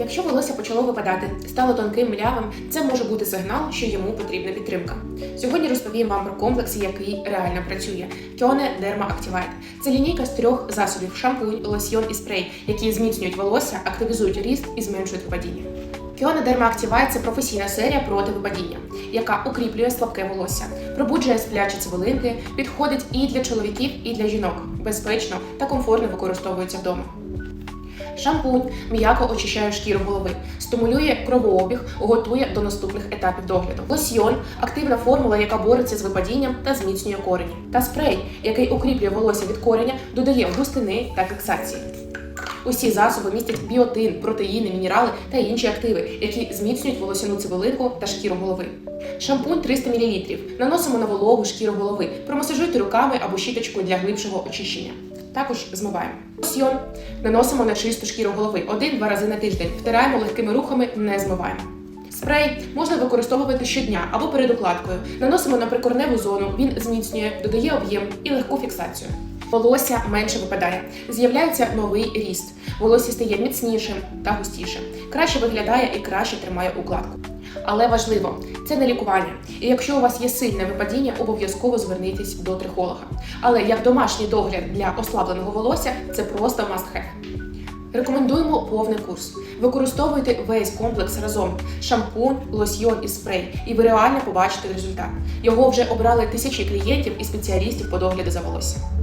Якщо волосся почало випадати, стало тонким млявим, це може бути сигнал, що йому потрібна підтримка. Сьогодні розповім вам про комплекс, який реально працює. Кьоне Derma Activate. Це лінійка з трьох засобів: шампунь, лосьйон і спрей, які зміцнюють волосся, активізують ріст і зменшують випадіння. Кіона Activate – це професійна серія проти випадіння, яка укріплює слабке волосся, пробуджує сплячі цибулинки, підходить і для чоловіків, і для жінок, безпечно та комфортно використовується вдома. Шампунь м'яко очищає шкіру голови, стимулює кровообіг, готує до наступних етапів догляду. Лосьйон активна формула, яка бореться з випадінням та зміцнює корені. Та спрей, який укріплює волосся від кореня, додає густини та фіксації. Усі засоби містять біотин, протеїни, мінерали та інші активи, які зміцнюють волосяну цибулинку та шкіру голови. Шампунь 300 мл. Наносимо на вологу шкіру голови. Промасажуйте руками або щіточкою для глибшого очищення. Також змиваємо. Лосьйон наносимо на чисту шкіру голови один-два рази на тиждень. Втираємо легкими рухами, не змиваємо. Спрей можна використовувати щодня або перед укладкою. Наносимо на прикорневу зону, він зміцнює, додає об'єм і легку фіксацію. Волосся менше випадає, з'являється новий ріст. Волосся стає міцнішим та густішим, краще виглядає і краще тримає укладку. Але важливо, це не лікування. І якщо у вас є сильне випадіння, обов'язково звернітесь до трихолога. Але як домашній догляд для ослабленого волосся це просто must have. Рекомендуємо повний курс. Використовуйте весь комплекс разом: шампунь, лосьйон і спрей, і ви реально побачите результат. Його вже обрали тисячі клієнтів і спеціалістів по догляду за волоссям.